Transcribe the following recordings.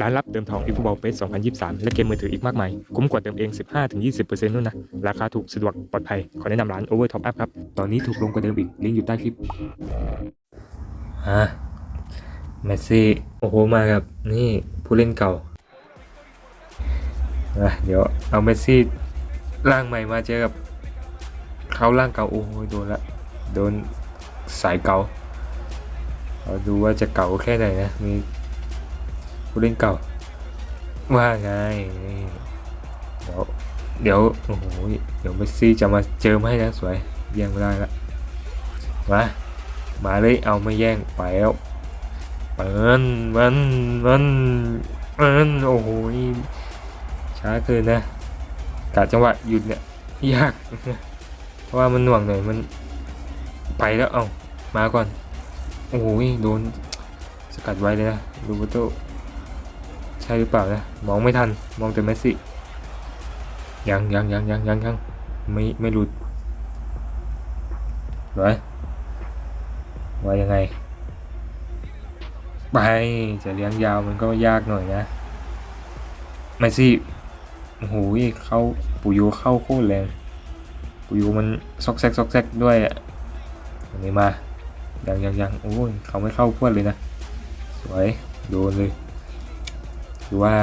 ร้านรับเติมทอง eFootball Pay 2023 และเกมมือถืออีกมากมาย คุ้มกว่าเติมเอง 15-20%นู่นนะ ราคาถูกสะดวกปลอดภัย ขอแนะนำร้าน Over Top Up ครับ ตอนนี้ถูกลงกว่าเดิมอีก ลิงก์อยู่ใต้คลิปฮะเมสซี่ โอ้โห มากับ นี่ผู้เล่นเก่าอะเดี๋ยวเอาเมสซี่ร่างใหม่มาเจอกับเขาร่างเก่า โอ้โห โดนละ โดนสายเก่าเราดูว่าจะเก่าแค่ไหนนะ มี ผู้เล่นเก่า ว่าไง เดี๋ยวเดี๋ยวโอ้โหเดี๋ยวเมสซี่จะมาเจิมให้นะสวยแย่งไม่ได้ละมามาเลยเอาไม่แย่งไปแล้วมันมันมันมันโอ้โหช้าเกินนะกะจังหวะหยุดเนี่ยยากเพราะว่ามันหน่วงหน่อยมันไปแล้วเอามาก่อนโอ้โหโดนสกัดไว้เลยนะรูเบโต ใช่หรือเปล่านะ มองไม่ทัน มองแต่เมสซี่ ยังยังยังยังยังยังไม่ไม่หลุดไว้ว่ายังไง ไป จะเลี้ยงยาวมันก็ยากหน่อยนะเมสซี่ โอ้โหเข้าปูยูเข้าโคตรแรงปูยูมันซอกแซกซอกแซกด้วยอะอันนี้มา ยังยังยังโอ้ยเขาไม่เข้าพวดเลยนะ สวย โดนเลย ถือว่า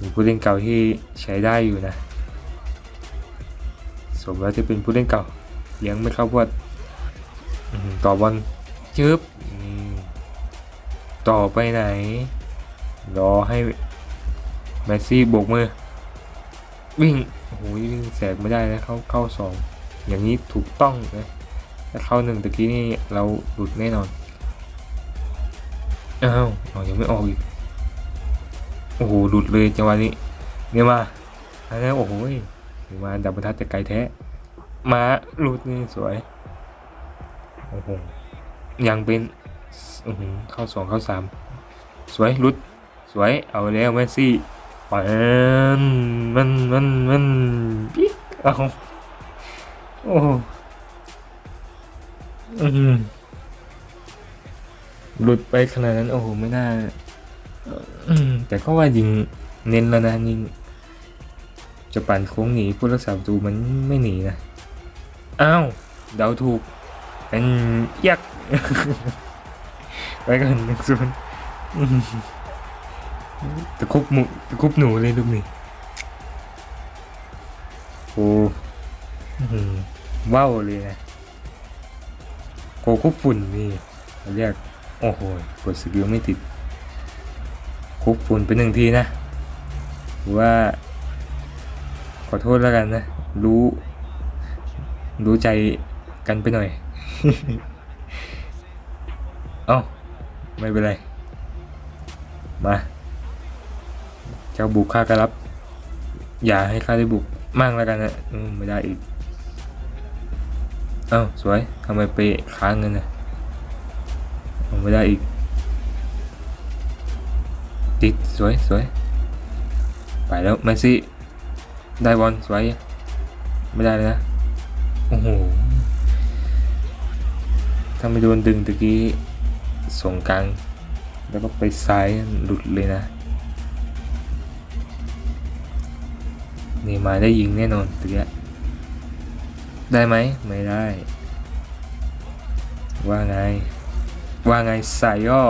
มีผู้เล่นเก่าที่ใช้ได้อยู่นะ สมแล้วที่เป็นผู้เล่นเก่ายังไม่เข้าพวดอื้อหือต่อบอลจึ๊บอืมต่อไปไหน รอให้เมสซี่โบกมือ วิ่งโอ้โหวิ่งแสกไม่ได้นะเข้าเข้าสองอย่างนี้ถูกต้องนะถ้าเข้าหนึ่งตะกี้นี่เราหลุดแน่นอนอ้าวเอายังไม่ออกอีก โอ้โหหลุดเลยจังหวะนี้ เนี่ยมาอันนี้โอ้โหนี่มาดับบรรทัดแต่ไกลแท้ มาหลุดนี่สวย โอ้โห ยังเป็นอื้อหือเข้าสองเข้าสามสวยหลุด สวย เอาแล้วเมสซี่มันมันมันมันปิ๊กเอาโอ้โหอื้อหือหลุดไปขนาดนั้น โอ้โห ไม่น่า อืม แต่ก็ว่ายิงเน้นแล้วนะยิง จะปั่นโค้งหนีผู้รักษาประตูมันไม่หนีนะ อ้าว เดาถูก เป็นยักษ์ไปกันหนึ่งส่วนย์อืมตะคุบหมูตะคุบหนูเลยลูกนี่โอ้อื้อหือว้าวเลยนะโกคุบฝุ่นนี่เขาเรียก โอ้โหกดสกิลไม่ติด คุกฝุ่นไปหนึ่งทีนะหรือว่า ขอโทษแล้วกันนะ รู้ รู้ใจกันไปหน่อย เอ้า ไม่เป็นไร มา เจ้าบุกข้าก็รับ อย่าให้ข้าได้บุกมั่งแล้วกันนะอืมไม่ได้อีก เอ้า สวยทำไมไปค้างเงินนะไม่ได้อีก ติดสวยสวยไปแล้วเมสซี่ได้บอลสวยไม่ได้เลยนะ โอ้โหถ้าไม่โดนดึงตะกี้ส่งกลาง แล้วก็ไปซ้ายหลุดเลยนะ นี่มาได้ยิงแน่นอนตะกี้ได้ไหมไม่ได้ ว่าไง ว่าไงสายย่อ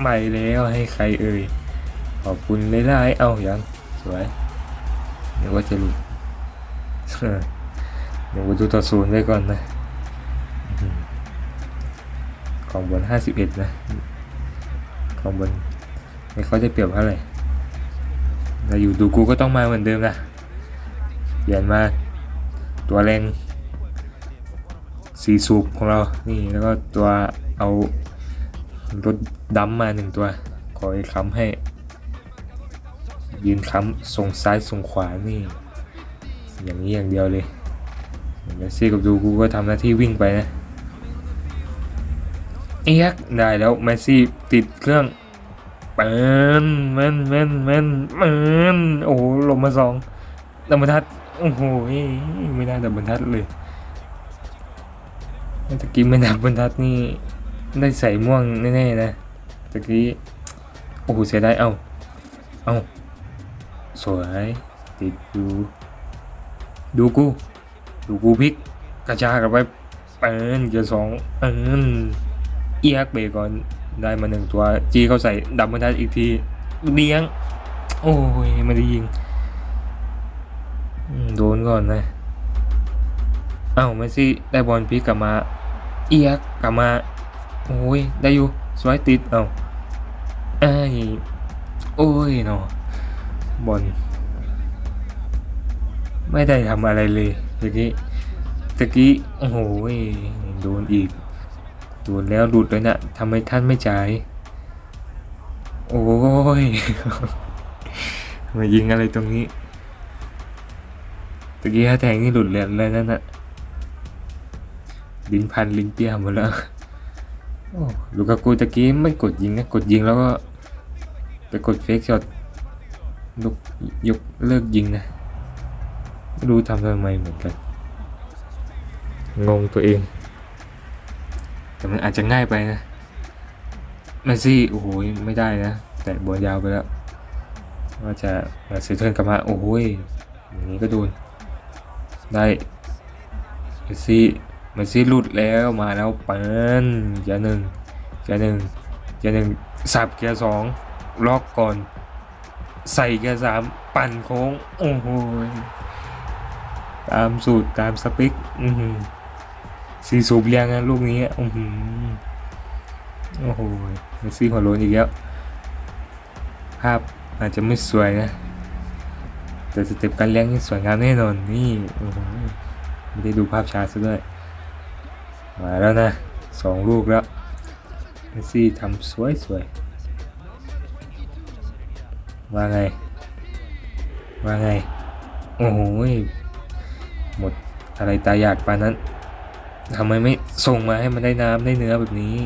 ไม่แล้วให้ใครเอ่ย ขอบคุณเลยได้เอาอย่างสวยเดี๋ยวว่าจะหลุดเดี๋ยวดูต่อศูนย์ไว้ก่อนนะของบนห้าสิบเอ็ดนะ ของบนไม่ค่อยจะเปรียบเท่าไหร่แต่อยู่ดูกูก็ต้องมาเหมือนเดิมนะเปลี่ยนมาตัวแรงสีสูบของเรา นี่แล้วก็ตัวเอา รถดำมาหนึ่งตัวคอยค้ำให้ ยืนค้ำส่งซ้ายส่งขวานี่ อย่างนี้อย่างเดียวเลยเมสซี่กับดูกูก็ทำหน้าที่วิ่งไปนะเอียกได้แล้วเมสซี่ติดเครื่องเปินเมนเมนเมนเมนโอ้โหลงมาสองดับบรรทัดโอ้โหไม่ได้ดับบรรทัดเลยตะกี้ไม่ดับบรรทัดนี่ ได้ใส่ม่วงแน่ๆนะตะกี้โอ้โหเสียดายเอ้าเอ้าสวยติดอยู่ดูกู ดูกูพลิก กระชากกลับไปเปินเกียร์สองเปินเอียกเบรกก่อนได้มาหนึ่งตัว จีเข้าใส่ดับมันทัดอีกทีเลี้ยง โอ้ยไม่ได้ยิงโดนก่อนนะ เอ้าเมสซี่ได้บอลพลิกกลับมา เอียกกลับมา โอ้ย ได้อยู่ สวยติด เอ้าไอ้ยโอ้ยเนาะบอลไม่ได้ทำอะไรเลยตะกี้ตะกี้ โอ้โหยโดนอีก โดนแล้วหลุดเลยนะทำไมท่านไม่จ่าย โอ้ย มายิงอะไรตรงนี้ตะกี้ถ้าแทงนี่หลุดเลยเลยนั่นน่ะ ลิ้นพันลิ้นเปี้ยหมดแล้ว ลูกากูตะกี้ไม่กดยิงนะกดยิงแล้วก็ไปกดเฟกช็อตลุกยกเลิกยิงนะไม่รู้ทำทำไมเหมือนกัน งงตัวเอง แต่มันอาจจะง่ายไปนะแมซี่โอ้โหไม่ได้นะ แต่บอลยาวไปแล้วว่าจะมาซื้อเทิร์นกลับมาโอ้โหอย่างนี้ก็โดนได้เมซี่ มสซี่หลุดแล้วมาแล้วเปิ้ลเกียร์หนึ่งเกียร์หนึ่งเกียร์หนึ่งสับเกียร์สองล็อกก่อน ใส่เกียร์สามปั่นโค้งโอ้โหตามสูตรตามสปิกอือสีสูบเรียงนะลูกนี้อือโอ้โหเมสซี่หัวโลนอีกแล้วภาพอาจจะไม่สวยนะ แต่สเต็ปการเลี้ยงนี่สวยงามแน่นอนนี่โอ้โหไม่ได้ดูภาพช้าซะด้วย มาแล้วนะสองลูกแล้วเมสซี่ทำสวยสวยว่าไง ว่าไง โอ้โหหมดอะไรตายอยากปานนั้นทำไมไม่ส่งมาให้มันได้น้ำได้เนื้อแบบนี้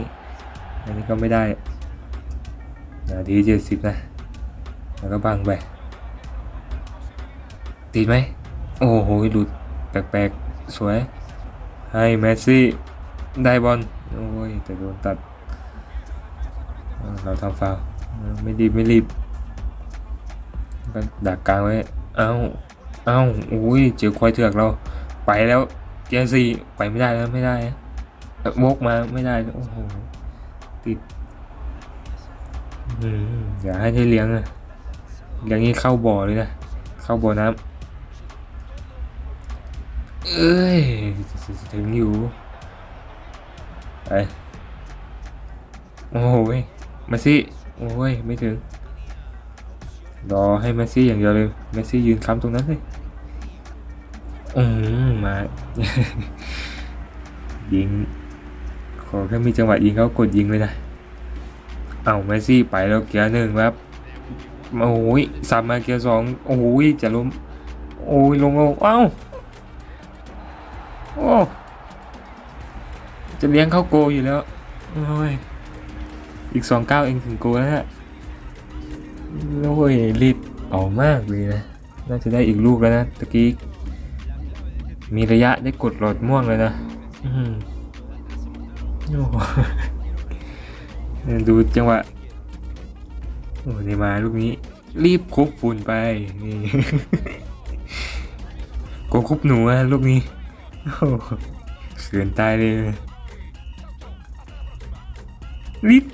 อันนี้ก็ไม่ได้นาทีเจ็ดสิบนะ แล้วก็บังไปติดไหม โอ้โหหลุดแปลกๆ สวย ให้เมสซี่ ได้บอลโอ้ยแต่โดนตัดเราทำฟาวไม่รีไม่รีบก็ดักกลางไว้ เอ้า เอ้าอุ้ยเจอควายเถือกเรา ไปแล้วเจนซีไปไม่ได้แล้วไม่ได้นะเอ่อวกมาไม่ได้โอ้โหติดอืมอย่าให้ได้เลี้ยงนะเลี้ยงนี้เข้าบ่อเลยนะเข้าบ่อน้ำเอ้ยถึงอยู่ ไปโอ้โหเว้ยมาซี่ โอ้ย ไม่ถึง รอให้มสซี่อย่างเดียวเลยมสซี่ยืนค้ำตรงนั้นเลย อืมมา ยิง ขอแค่มีจังหวะยิงเขากดยิงเลยนะ เอาเมสซี่ไปแล้วเกียร์หนึ่งครับ โอ้ยสับมาเกียร์สองโอ้ยจะล้ม โอ้ยลงลงเอ้า โอ้ จะเลี้ยงเข้าโกอยู่แล้วโอ้ยอีกสองเก้าเองถึงโกแล้วนะโอ้ยรีบเอามากเลยนะ น่าจะได้อีกลูกแล้วนะตะกี้ มีระยะได้กดหลอดม่วงเลยนะอื้อหือโอ้โหดูจังหวะ โอ้เนย์มาลูกนี้ รีบคุบฝุ่นไป นี่โกคุบหนูอะลูกนี้ โอ้โหเสือนตายเลย รีบ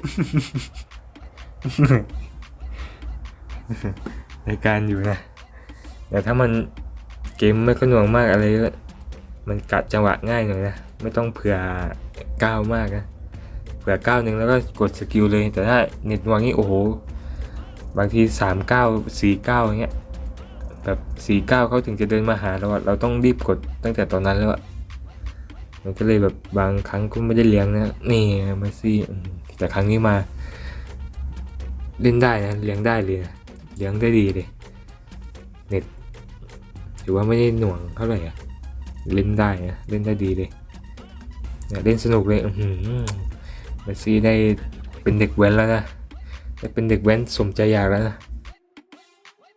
ในการอยู่นะ แต่ถ้ามันเกมไม่ค่อยหน่วงมากอะไรมันกัดจังหวะง่ายหน่อยนะ ไม่ต้องเผื่อก้าวมากนะ เผื่อก้าวหนึ่งแล้วก็กดสกิลเลย แต่ถ้าเน็ตหน่วงนี่โอ้โห บางทีสามเก้าสี่เก้าอย่างเงี้ย แบบสี่เก้าเขาถึงจะเดินมาหาเราเราต้องรีบกดตั้งแต่ตอนนั้นแล้วอะมันก็เลยแบบบางครั้งก็ไม่ได้เลี้ยงนะ นี่มสซี่ แต่ครั้งนี้มาเล่นได้นะเลี้ยงได้เลยนะเลี้ยงได้ดีเลยเน็ตถือว่าไม่ได้หน่วงเท่าไหร่อะเล่นได้นะเล่นได้ดีเลยเนี่ยเล่นสนุกเลยอือหือเมสซี่ได้เป็นเด็กแว้นแล้วนะได้เป็นเด็กแว้นสมใจอยากแล้วนะ